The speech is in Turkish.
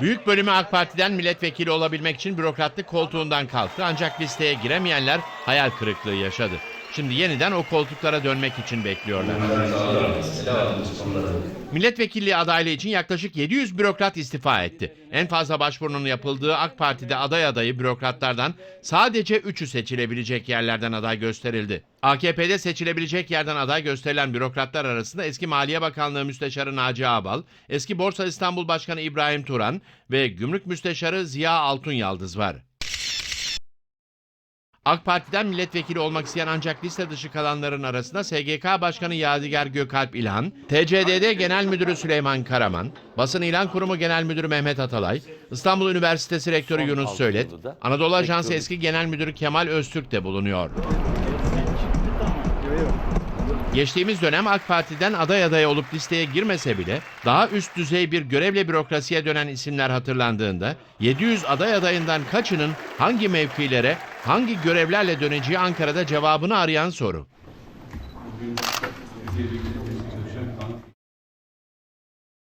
Büyük bölümü AK Parti'den milletvekili olabilmek için bürokratlık koltuğundan kalktı ancak listeye giremeyenler hayal kırıklığı yaşadı. Şimdi yeniden o koltuklara dönmek için bekliyorlar. Milletvekilliği adaylığı için yaklaşık 700 bürokrat istifa etti. En fazla başvurunun yapıldığı AK Parti'de aday adayı bürokratlardan sadece 3'ü seçilebilecek yerlerden aday gösterildi. AKP'de seçilebilecek yerden aday gösterilen bürokratlar arasında eski Maliye Bakanlığı Müsteşarı Naci Ağbal, eski Borsa İstanbul Başkanı İbrahim Turan ve Gümrük Müsteşarı Ziya Altun Yaldız var. AK Parti'den milletvekili olmak isteyen ancak liste dışı kalanların arasında SGK Başkanı Yadigar Gökalp İlhan, TCDD Genel Müdürü Süleyman Karaman, Basın İlan Kurumu Genel Müdürü Mehmet Atalay, İstanbul Üniversitesi Rektörü Yunus Söylet, Anadolu Ajansı eski Genel Müdürü Kemal Öztürk de bulunuyor. Geçtiğimiz dönem AK Parti'den aday aday olup listeye girmese bile daha üst düzey bir görevle bürokrasiye dönen isimler hatırlandığında 700 aday adayından kaçının hangi mevkilere, hangi görevlerle döneceği Ankara'da cevabını arayan soru.